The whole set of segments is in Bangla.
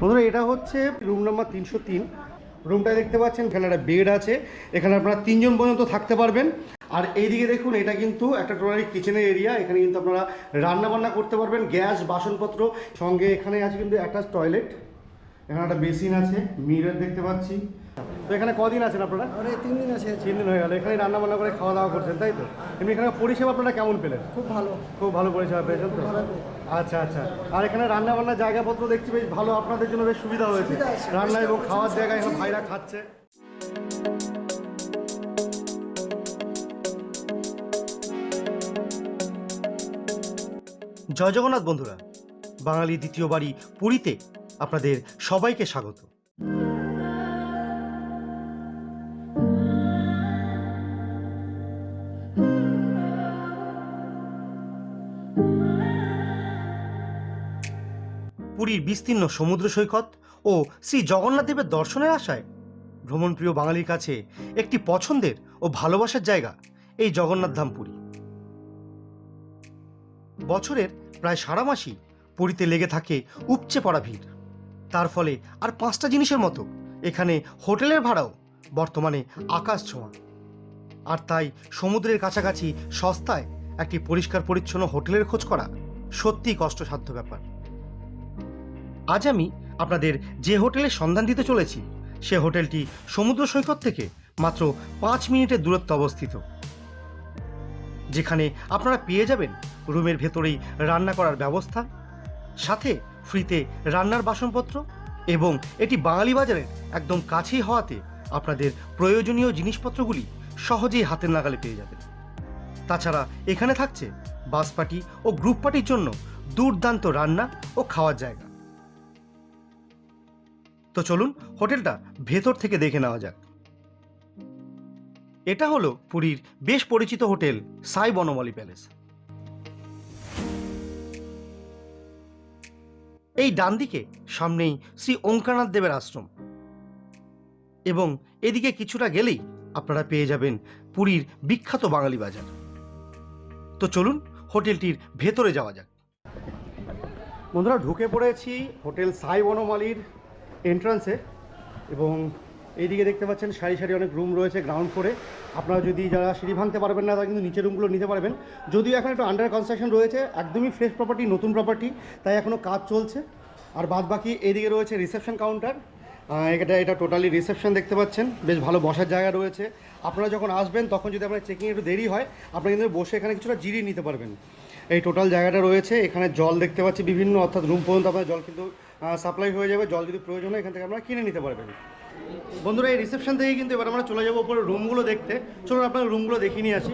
বন্ধুরা, এটা হচ্ছে রুম নাম্বার তিনশো তিন। রুমটা দেখতে পাচ্ছেন, এখানে একটা বেড আছে। এখানে আপনারা তিনজন পর্যন্ত থাকতে পারবেন। আর এইদিকে দেখুন, এটা কিন্তু একটা টোটালি কিচেনের এরিয়া এখানে কিন্তু আপনারা রান্নাবান্না করতে পারবেন, গ্যাস, বাসনপত্র। সঙ্গে এখানে আছে কিন্তু অ্যাটাচ টয়লেট এখানে একটা বেসিন আছে মিরর দেখতে পাচ্ছি। তো এখানে কদিন আছেন আপনারা? আরে তিন দিন আছে তিন দিন হয়ে গেল। এখানে রান্না বান্না করে খাওয়া দাওয়া করছেন তাই তো? এমনি এখানে পরিষেবা আপনারা কেমন পেলেন? খুব ভালো। খুব ভালো পরিষেবা পেয়েছেন তো? আচ্ছা আচ্ছা। আর এখানে রান্না বান্নার জায়গাপত্র দেখছি বেশ ভালো। আপনাদের জন্য বেশ সুবিধা হয়েছে। রান্না এবং খাওয়ার জায়গা এখন ভাইরা খাচ্ছে। জয় জগন্নাথ বন্ধুরা বাঙালি দ্বিতীয় বাড়ি পুরীতে আপনাদের সবাইকে স্বাগত। পুরীর বিস্তীর্ণ সমুদ্র সৈকত ও শ্রী জগন্নাথ দেবের দর্শনের আশায়। ভ্রমণপ্রিয় বাঙালির কাছে একটি পছন্দের ও ভালোবাসার জায়গা এই জগন্নাথ ধাম পুরী। বছরের প্রায় সারা মাসই পুরীতে লেগে থাকে উপচে পড়া ভিড়। তার ফলে আর পাঁচটা জিনিসের মতো এখানে হোটেলের ভাড়াও বর্তমানে আকাশ ছোঁয়া। আর তাই সমুদ্রের কাছাকাছি সস্তায় একটি পরিষ্কার পরিচ্ছন্ন হোটেলের খোঁজ করা সত্যিই কষ্টসাধ্য ব্যাপার। আজ আমি আপনাদের যে হোটেলের সন্ধান দিতে চলেছি, সে হোটেলটি সমুদ্র সৈকত থেকে মাত্র পাঁচ মিনিটের দূরত্বে অবস্থিত। যেখানে আপনারা পেয়ে যাবেন রুমের ভেতরেই রান্না করার ব্যবস্থা, সাথে ফ্রিতে রান্নার বাসনপত্র এবং এটি বাঙালি বাজারের একদম কাছেই হওয়াতে আপনাদের প্রয়োজনীয় জিনিসপত্রগুলি সহজেই হাতের নাগালে পেয়ে যাবেন। তাছাড়া এখানে থাকছে বাস পার্টি ও গ্রুপ পার্টির জন্য দুর্দান্ত রান্না ও খাওয়ার জায়গা। তো চলুন হোটেলটা ভেতর থেকে দেখে নেওয়া যাক। এটা হলো পুরীর বেশ পরিচিত হোটেল, সাই বনমালী প্যালেস। এই ডান দিকে সামনেই শ্রী ওঙ্কারনাথ দেবের আশ্রম। এবং এদিকে কিছুটা গেলেই আপনারা পেয়ে যাবেন পুরীর বিখ্যাত বাঙালি বাজার। তো চলুন হোটেলটির ভেতরে যাওয়া যাক। বন্ধুরা, ঢুকে পড়েছি হোটেল সাই বনমালীর এন্ট্রান্সে এবং এইদিকে দেখতে পাচ্ছেন সারি সারি অনেক রুম রয়েছে গ্রাউন্ড ফ্লোরে আপনারা যদি যারা সিঁড়ি ভাঙতে পারবেন না, তারা কিন্তু নিচের রুমগুলো নিতে পারবেন। যদিও এখন একটু আন্ডার কনস্ট্রাকশন রয়েছে, একদমই ফ্রেশ প্রপার্টি নতুন প্রপার্টি তাই এখনও কাজ চলছে। আর বাদ বাকি এইদিকে রয়েছে রিসেপশন কাউন্টার এটা এটা টোটালি রিসেপশন দেখতে পাচ্ছেন। বেশ ভালো বসার জায়গা রয়েছে। আপনারা যখন আসবেন, তখন যদি আপনার চেকিং একটু দেরি হয়, আপনারা কিন্তু বসে এখানে কিছুটা জিরিয়ে নিতে পারবেন। এই টোটাল জায়গাটা রয়েছে। এখানে জল দেখতে পাচ্ছি বিভিন্ন, অর্থাৎ রুম পর্যন্ত আপনার জল কিন্তু সাপ্লাই হয়ে যাবে, জল যদি প্রয়োজন হয়, এখান থেকে আপনারা কিনে নিতে পারবেন। বন্ধুরা, এই রিসেপশন থেকে কিন্তু এবার আমরা চলে যাব ওপরে রুমগুলো দেখতে। চলুন আপনার রুমগুলো দেখিয়ে নিয়ে আসি।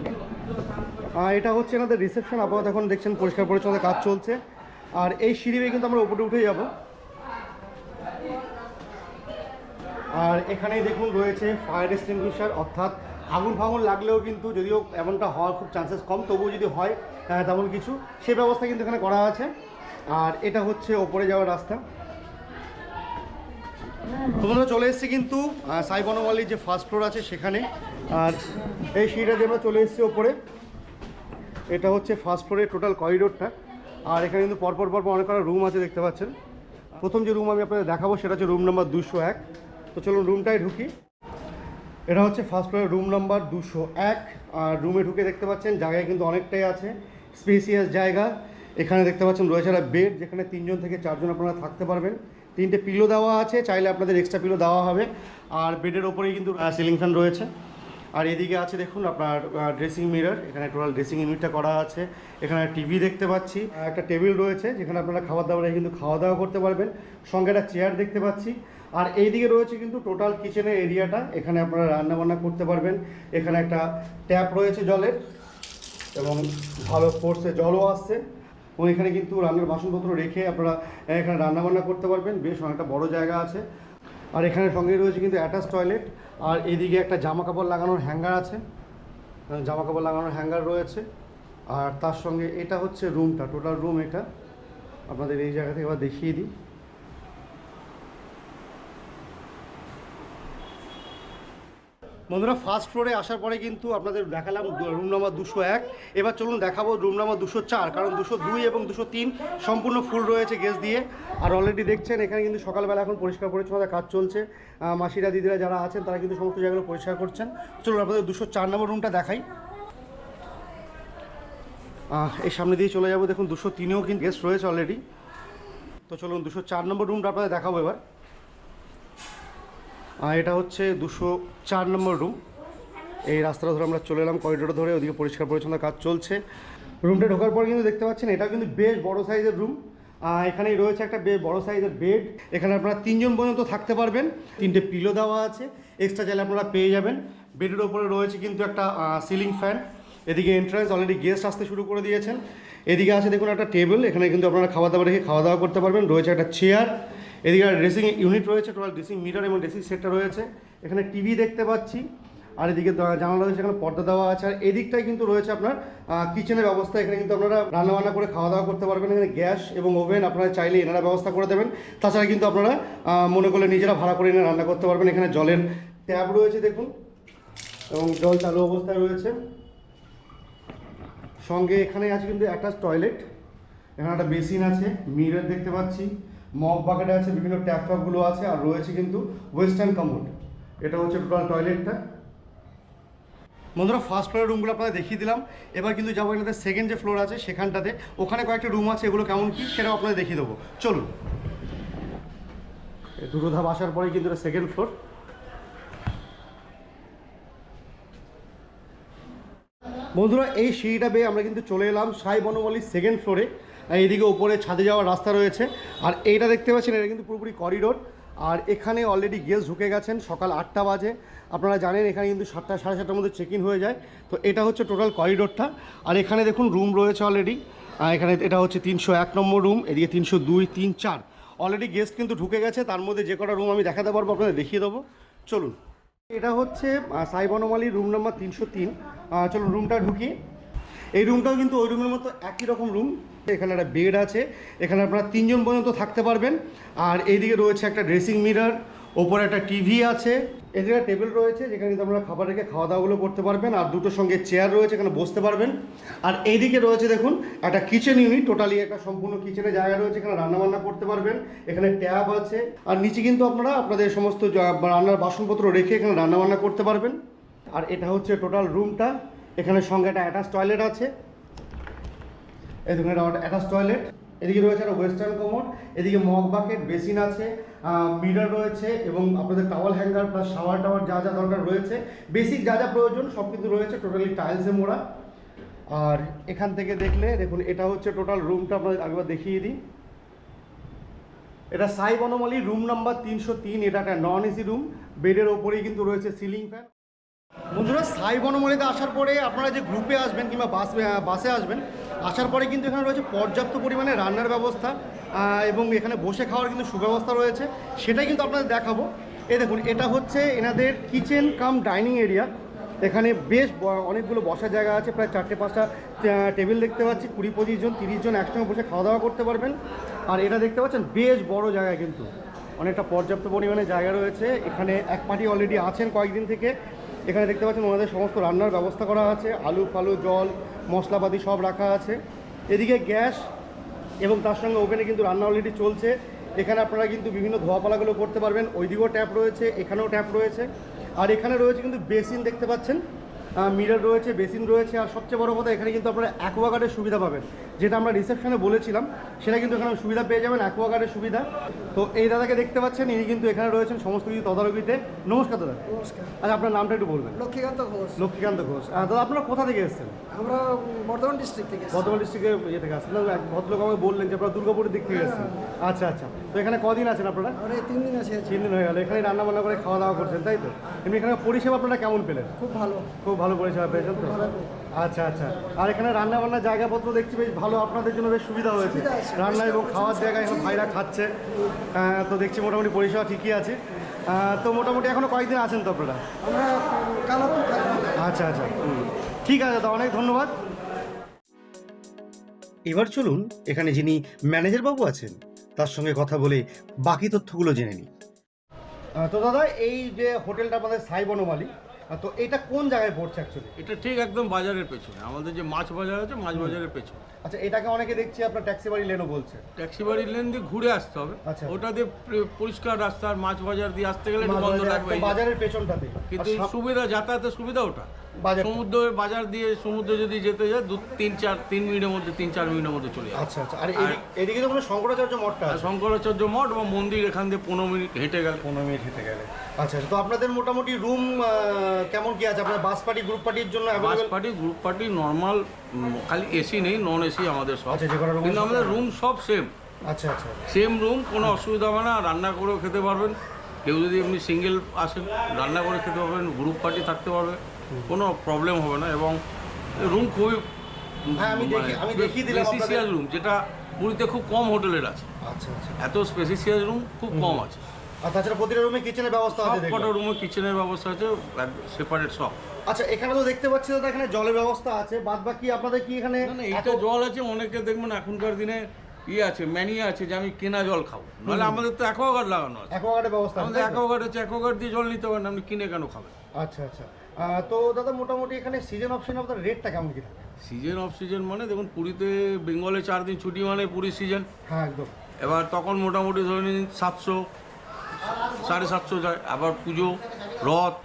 এটা হচ্ছে আমাদের রিসেপশন আপাতত এখন দেখছেন পরিষ্কার পরিচ্ছন্ন কাজ চলছে। আর এই সিঁড়ি কিন্তু আমরা উপরে উঠে যাব। আর এখানেই দেখুন রয়েছে ফায়ার এক্সটিংগুইশার অর্থাৎ আগুন ফাগুন লাগলেও কিন্তু যদিও এমনটা হওয়ার খুব চান্সেস কম, তবুও যদি হয় তেমন কিছু। সে ব্যবস্থা কিন্তু এখানে করা আছে। আর এটা হচ্ছে ওপরে যাওয়ার রাস্তা। তোমরা চলে এসেছি কিন্তু সাই বনমালির যে ফার্স্ট ফ্লোর আছে সেখানে। আর এই সিঁড়িটা দিয়ে আমরা চলে এসেছি ওপরে। এটা হচ্ছে ফার্স্ট ফ্লোরের টোটাল করিডোরটা আর এখানে কিন্তু পরপর পরপর অনেক কটা রুম আছে, দেখতে পাচ্ছেন। প্রথম যে রুম আমি আপনাদের দেখাবো, সেটা হচ্ছে রুম নাম্বার দুশো এক। তো চলুন রুমটাই ঢুকি। এটা হচ্ছে ফার্স্ট ফ্লোরের রুম নাম্বার দুশো এক। আর রুমে ঢুকে দেখতে পাচ্ছেন, জায়গায় কিন্তু অনেকটাই আছে। স্পেসিয়াস জায়গা। এখানে দেখতে পাচ্ছেন, রয়েছে একটা বেড যেখানে তিনজন থেকে চারজন আপনারা থাকতে পারবেন। তিনটে পিলো দেওয়া আছে, চাইলে আপনাদের এক্সট্রা পিলো দেওয়া হবে। আর বেডের ওপরেই কিন্তু সিলিং ফ্যান রয়েছে। আর এদিকে আছে দেখুন, আপনার ড্রেসিং মিরর এখানে টোটাল ড্রেসিং ইউনিটটা করা আছে। এখানে টিভি দেখতে পাচ্ছি। একটা টেবিল রয়েছে, যেখানে আপনারা খাবার দাবার কিন্তু খাওয়া দাওয়া করতে পারবেন। সঙ্গে একটা চেয়ার দেখতে পাচ্ছি। আর এইদিকে রয়েছে কিন্তু টোটাল কিচেনের এরিয়াটা এখানে আপনারা রান্নাবান্না করতে পারবেন। এখানে একটা ট্যাপ রয়েছে জলের এবং ভালো ফোর্সে জলও আসছে। এবং এখানে কিন্তু রান্নার বাসনপত্র রেখে আপনারা এখানে রান্নাবান্না করতে পারবেন। বেশ অনেকটা বড় জায়গা আছে। আর এখানে সঙ্গে রয়েছে কিন্তু অ্যাটাচ টয়লেট আর এদিকে একটা জামা কাপড় লাগানোর হ্যাঙ্গার আছে। জামা কাপড় লাগানোর হ্যাঙ্গার রয়েছে। আর তার সঙ্গে এটা হচ্ছে রুমটা টোটাল রুম এটা। আপনাদের এই জায়গা থেকে আবার দেখিয়ে দিই। বন্ধুরা ফার্স্ট ফ্লোরে আসার পরে কিন্তু আপনাদের দেখালাম রুম নাম্বার দুশো এক। এবার চলুন দেখাবো রুম নাম্বার দুশো চার, কারণ দুশো দুই এবং দুশো তিন সম্পূর্ণ ফুল রয়েছে গ্যাস দিয়ে। আর অলরেডি দেখছেন, এখানে কিন্তু সকালবেলা এখন পরিষ্কার পরিচ্ছন্নতা কাজ চলছে। মাসিরা, দিদিরা যারা আছেন, তারা কিন্তু সমস্ত জায়গাগুলো পরিষ্কার করছেন। চলুন আপনাদের দুশো চার নম্বর রুমটা দেখাই। এই সামনে দিয়ে চলে যাব। দেখুন, দুশো তিনেও কিন্তু গেস্ট রয়েছে অলরেডি তো চলুন, দুশো চার নম্বর রুমটা আপনাদের দেখাবো এবার। এটা হচ্ছে দুশো চার নম্বর রুম এই রাস্তাটা ধরে আমরা চলে এলাম করিডোর ধরে, ওদিকে পরিষ্কার পরিচ্ছন্ন কাজ চলছে। রুমটা ঢোকার পর কিন্তু দেখতে পাচ্ছেন এটা কিন্তু বেশ বড় সাইজের রুম এখানেই রয়েছে একটা বেশ বড় সাইজের বেড এখানে আপনারা তিনজন পর্যন্ত থাকতে পারবেন। তিনটে পিলো দেওয়া আছে। এক্সট্রা চাইলে আপনারা পেয়ে যাবেন। বেডের ওপরে রয়েছে কিন্তু একটা সিলিং ফ্যান এদিকে এন্ট্রান্স অলরেডি গেস্ট আসতে শুরু করে দিয়েছেন। এদিকে আছে দেখুন একটা টেবিল এখানে কিন্তু আপনারা খাওয়া দাওয়া রেখে খাওয়া দাওয়া করতে পারবেন। রয়েছে একটা চেয়ার এদিকে ড্রেসিং ইউনিট রয়েছে টোটাল ড্রেসিং মিটার এবং ড্রেসিং সেটটা রয়েছে। এখানে টিভি দেখতে পাচ্ছি, আর এদিকে জানালা রয়েছে, এখানে পর্দা দেওয়া আছে। আর এদিকটাই কিন্তু রয়েছে আপনার কিচেনের ব্যবস্থা এখানে কিন্তু আপনারা রান্না বান্না করে খাওয়া দাওয়া করতে পারবেন। এখানে গ্যাস এবং ওভেন আপনারা চাইলে এনারা ব্যবস্থা করে দেবেন। তাছাড়া কিন্তু আপনারা মনে করলে নিজেরা ভাড়া করে এনে রান্না করতে পারবেন। এখানে জলের ট্যাব রয়েছে, দেখুন। এবং জল চালু অবস্থায় রয়েছে। সঙ্গে এখানে আছে কিন্তু অ্যাটাচ টয়লেট এখানে একটা বেসিন আছে মিরর দেখতে পাচ্ছি। মগ বাকেটে আছে, বিভিন্ন ট্যাপ ট্যাপগুলো আছে আর রয়েছে কিন্তু ওয়েস্টার্ন কামোড এটা হচ্ছে টোটাল টয়লেটটা বন্ধুরা ফার্স্ট ফ্লোরের রুমগুলো আপনাদের দেখিয়ে দিলাম। এবার কিন্তু যাব এনাদের সেকেন্ড যে ফ্লোর আছে, সেখানটাতে। ওখানে কয়েকটা রুম আছে, এগুলো কেমন কি সেটাও আপনাদের দেখিয়ে দেবো। চলুন। দুটো ধাপ আসার পরে কিন্তু এটা সেকেন্ড ফ্লোর বন্ধুরা, এই সিঁড়িটা বেয়ে আমরা কিন্তু চলে এলাম সাই বনমালির সেকেন্ড ফ্লোরে এইদিকে ওপরে ছাদে যাওয়ার রাস্তা রয়েছে। আর এইটা দেখতে পাচ্ছেন এটা কিন্তু পুরোপুরি করিডোর আর এখানে অলরেডি গেস্ট ঢুকে গেছেন সকাল আটটা বাজে। আপনারা জানেন এখানে কিন্তু সাতটা সাড়ে সাতটার মধ্যে চেক ইন হয়ে যায়। তো এটা হচ্ছে টোটাল করিডোরটা আর এখানে দেখুন রুম রয়েছে অলরেডি এখানে এটা হচ্ছে তিনশো এক নম্বর রুম এদিকে তিনশো দুই তিন চার। অলরেডি গেস্ট কিন্তু ঢুকে গেছে। তার মধ্যে যে কটা রুম আমি দেখাতে পারব আপনাদের দেখিয়ে দেবো। চলুন। এটা হচ্ছে আহ, সাই বনমালী রুম নাম্বার তিনশো তিন। চলুন রুমটা ঢুকি। এই রুমটাও কিন্তু ওই রুমের মতো একই রকম রুম এখানে একটা বেড আছে। এখানে আপনারা তিনজন পর্যন্ত থাকতে পারবেন। আর এইদিকে রয়েছে একটা ড্রেসিং মিরর ওপরে একটা টিভি আছে। এদিকে টেবিল রয়েছে, যেখানে কিন্তু আপনারা খাবার রেখে খাওয়া দাওয়াগুলো করতে পারবেন। আর দুটোর সঙ্গে চেয়ার রয়েছে, এখানে বসতে পারবেন। আর এইদিকে রয়েছে, দেখুন, একটা কিচেন ইউনিট টোটালি একটা সম্পূর্ণ কিচেনের জায়গা রয়েছে। এখানে রান্নাবান্না করতে পারবেন। এখানে ট্যাব আছে। আর নিচে কিন্তু আপনারা আপনাদের সমস্ত রান্নার বাসনপত্র রেখে এখানে রান্নাবান্না করতে পারবেন। আর এটা হচ্ছে টোটাল রুমটা এখানে সঙ্গে একটা অ্যাটাচ টয়লেট আছে। দেখুন, এটা অ্যাটাচ টয়লেট এদিকে রয়েছে একটা ওয়েস্টার্ন কমোড এদিকে মগ বাকেট বেসিন আছে মিরর রয়েছে এবং আপনাদের towel hanger plus shower tower যা যা দরকার রয়েছে। বেসিক যা যা প্রয়োজন, সব কিন্তু রয়েছে টোটালি টাইলসে মোড়া। আর এখান থেকে দেখলে, দেখুন, এটা হচ্ছে টোটাল রুমটা আপনাদের একবার দেখিয়ে দিই। এটা সাই বনমালী রুম নাম্বার তিনশো তিন, এটা একটা নন এসি রুম বেডের ওপরেই কিন্তু রয়েছে সিলিং ফ্যান বন্ধুরা সাই বনমালীতে আসার পরে আপনারা যে গ্রুপে আসবেন কিংবা বাস বাসে আসবেন, আসার পরে কিন্তু এখানে রয়েছে পর্যাপ্ত পরিমাণে রান্নার ব্যবস্থা এবং এখানে বসে খাওয়ার কিন্তু সুব্যবস্থা রয়েছে। সেটাই কিন্তু আপনাদের দেখাবো। এই দেখুন, এটা হচ্ছে এনাদের কিচেন কাম ডাইনিং এরিয়া এখানে বেশ অনেকগুলো বসার জায়গা আছে, প্রায় চারটে পাঁচটা টেবিল দেখতে পাচ্ছি, কুড়ি পঁচিশ জন, তিরিশ জন একসঙ্গে বসে খাওয়া দাওয়া করতে পারবেন। আর এটা দেখতে পাচ্ছেন, বেশ বড় জায়গা কিন্তু। অনেকটা পর্যাপ্ত পরিমাণে জায়গা রয়েছে। এখানে এক পার্টি অলরেডি আছেন কয়েকদিন থেকে। এখানে দেখতে পাচ্ছেন ওনাদের সমস্ত রান্নার ব্যবস্থা করা আছে, আলু, ফালু, জল, মশলাপাতি সব রাখা আছে। এদিকে গ্যাস এবং তার সঙ্গে ওভেনে কিন্তু রান্না অলরেডি চলছে। এখানে আপনারা কিন্তু বিভিন্ন ধোয়াপালাগুলো করতে পারবেন। ওইদিকেও ট্যাপ রয়েছে, এখানেও ট্যাপ রয়েছে। আর এখানে রয়েছে কিন্তু বেসিন দেখতে পাচ্ছেন। মিরর রয়েছে বেসিন রয়েছে আর সবচেয়ে বড় কথা এখানে কিন্তু আপনারা অ্যাকোয়াগার্ডের সুবিধা পাবেন। যেটা আমরা রিসেপশনে বলেছিলাম সেটা কিন্তু এখানে সুবিধা পেয়ে যাবেন অ্যাকোয়াগার্ডের সুবিধা। তো এই দাদাকে দেখতে পাচ্ছেন ইনি কিন্তু এখানে রয়েছেন সমস্ত কিছু তদারকিতে। নমস্কার দাদা। নমস্কার। আচ্ছা আপনার নামটা একটু বলবেন। লক্ষ্মীকান্ত ঘোষ। লক্ষ্মীকান্ত ঘোষ। দাদা আপনারা কোথা থেকে এসেছেন? আমরা বর্ধমান ডিস্ট্রিক্ট থেকে। বর্ধমান ডিস্ট্রিক্টের ইয়ে থেকে আসছেন। ভদ্রলোক আমাকে বললেন যে আপনারা দুর্গাপুরের দিক থেকে এসেছেন। আচ্ছা আচ্ছা। তো এখানে কদিন আছেন আপনারা? তিন দিন আছে তিন দিন হয়ে গেল। এখানে রান্না বান্না করে খাওয়া দাওয়া করছেন তাই তো? এমনি এখানে পরিষেবা আপনারা কেমন পেলেন? খুব ভালো। খুব ভালো পরিষেবা পেয়েছেন তো? আচ্ছা আচ্ছা। আর এখানে রান্না বান্নার জায়গাপত্র দেখছি বেশ ভালো। আপনাদের জন্য বেশ সুবিধা হয়েছে। রান্না এবং খাওয়ার জায়গায় এখন ভাইরা খাচ্ছে। তো দেখছি মোটামুটি পরিষেবা ঠিকই আছে। তো মোটামুটি এখনও কয়েকদিন আছেন তো আপনারা? আচ্ছা আচ্ছা। ঠিক আছে দাদা অনেক ধন্যবাদ। এবার চলুন এখানে যিনি ম্যানেজার বাবু আছেন তার সঙ্গে কথা বলে বাকি তথ্যগুলো জেনে নিই। তো দাদা এই যে হোটেলটা আমাদের সাই বনমালী তো এটা কোন জায়গায় পড়ছে অ্যাকচুয়ালি এটা ঠিক একদম বাজারের পেছনে। আমাদের যে মাছ বাজার আছে মাছ বাজারের পেছনে। আচ্ছা এটাকে অনেকে দেখছি আপনার ট্যাক্সি বাড়ি লেনও বলছে। ট্যাক্সি বাড়ির লেন দিয়ে ঘুরে আসতে হবে। আচ্ছা। ওটা দিয়ে পরিষ্কার রাস্তা আর মাছ বাজার দিয়ে আসতে গেলে একটু বন্ধ লাগবে বাজারের পেছনটাতে কিন্তু সুবিধা যাতায়াতের সুবিধা ওটা। বাজার সমুদ্রের বাজার দিয়ে সমুদ্রে যদি যেতে যায় দু তিন চার তিন মিনিটের মধ্যে তিন চার মিনিটের মধ্যে চলে যাবে আচ্ছা আচ্ছা। আর এদিক- এদিকে তো কোনো শঙ্করাচার্য মঠটা আর আছে? শঙ্করাচার্য মঠ বা মন্দির এখান দিয়ে পনেরো মিনিট হেঁটে গেল পনেরো মিনিট হেঁটে গেলে। আচ্ছা আচ্ছা। তো আপনাদের মোটামুটি রুম কেমন কি আছে? আপনার বাস পার্টি গ্রুপ পার্টির জন্য bus party group party normal খালি এসি নেই নন এসি আমাদের সব। আচ্ছা, যে কটা room কিন্তু আছে আমাদের সব- রুম সব সেম আচ্ছা আচ্ছা। সেম রুম কোনো অসুবিধা হবে না রান্না করেও খেতে পারবেন। কেউ যদি এমনি সিঙ্গেল আসেন রান্না করে খেতে পারবেন গ্রুপ পার্টি থাকতে পারবে। কোনো প্রবলেম হবে না এবং রুম খুবই হ্যাঁ, আমি দেখি- আমি দেখিয়ে দিলাম আপনাদের- রুম যেটা পুরীতে খুব কম হোটেলের আছে। আচ্ছা আচ্ছা। এত স্পেসিয়াস রুম খুব কম আছে। আর তাছাড়া প্রতিটা রুমে কিচেনের ব্যবস্থা আছে কটা দেখলাম। রুমে কিচেনের ব্যবস্থা আছে সেপারেট সব। আচ্ছা এখানে তো দেখতে পাচ্ছি দাদা এখানে জলের ব্যবস্থা আছে। বাদ বাকি আপনাদের কি এখানে না এটা জল আছে অনেকে দেখবেন এখনকার দিনে ইয়ে আছে ম্যানিয়া আছে যে আমি কেনা জল খাব। নাহলে আমাদের তো অ্যাকোয়াগার্ড লাগানো আছে। অ্যাকোয়াগার্ডের ব্যবস্থা আমাদের অ্যাকোয়াগার্ড আছে অ্যাকোয়াগার্ড দিয়ে জল নিতে পারেন আপনি কিনে কেন খাবেন? আচ্ছা আচ্ছা। তো দাদা মোটামুটি এখানে সিজন অপশন আপনার রেটটা কেমন কি থাকে? সিজন অফ সিজন মানে দেখুন পুরীতে বেঙ্গলে চার দিন ছুটি মানে পুরীর সিজন হ্যাঁ একদম। এবার তখন মোটামুটি ধরে নিন সাতশো সাড়ে সাতশো যায়। আবার পুজো রথ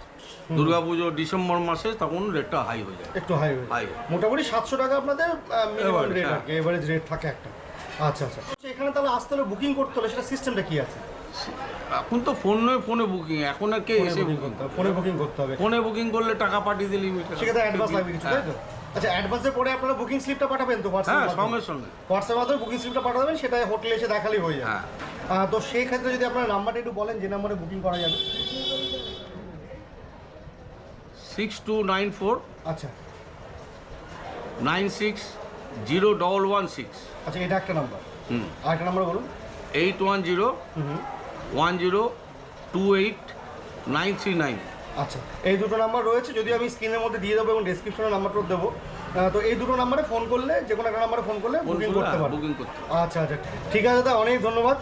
দুর্গা পুজো ডিসেম্বর মাসে তখন রেটটা হাই হয়ে যায়। একটু হাই হয়ে হাই মোটামুটি সাতশো টাকা আপনাদের মিনিমাম রেট হ্যাঁ। এভারেজ রেট থাকে একটা। আচ্ছা আচ্ছা। আচ্ছা, এখানে তাহলে আসতে হলে বুকিং করতে হলে সেটা সিস্টেমটা কি আছে? এখন তো ফোনে ফোনে বুকিং এখন আর কে এসে বুকিং ফোনে বুকিং করতে হবে। ফোনে বুকিং করলে টাকা পাঠিয়ে দিলে সেক্ষেত্রে অ্যাডভান্স লাগবে কিছু তাই তো? আচ্ছা অ্যাডভান্সের পরে আপনারা বুকিং স্লিপটা পাঠাবেন তো হ্যাঁ হোয়াটসঅ্যাপ সঙ্গে সঙ্গে। হোয়াটসঅ্যাপ মাধ্যমে বুকিং স্লিপটা পাঠাবেন সেটা হোটেলে এসে দেখালেই হয়ে যাবে। হ্যাঁ। তো সেই ক্ষেত্রে যদি আপনার নাম্বারটা একটু বলেন যে নাম্বারে বুকিং করা যাবে। সিক্স টু নাইন ফোর আচ্ছা। Nine six zero double one six আচ্ছা এটা একটা নাম্বার। হুম। আর একটা নাম্বার বলুন। Eight one zero hmm. One zero two eight nine three nine আচ্ছা এই দুটো নাম্বার রয়েছে যদি আমি স্ক্রিনের মধ্যে দিয়ে দেবো এবং ডেসক্রিপশনে নাম্বারটাও দেবো তো এই দুটো নাম্বারে ফোন করলে যে কোনো একটা নাম্বারে ফোন করলে বুকিং করতে পারব। বুকিং করতে আচ্ছা আচ্ছা ঠিক আছে দাদা অনেক ধন্যবাদ।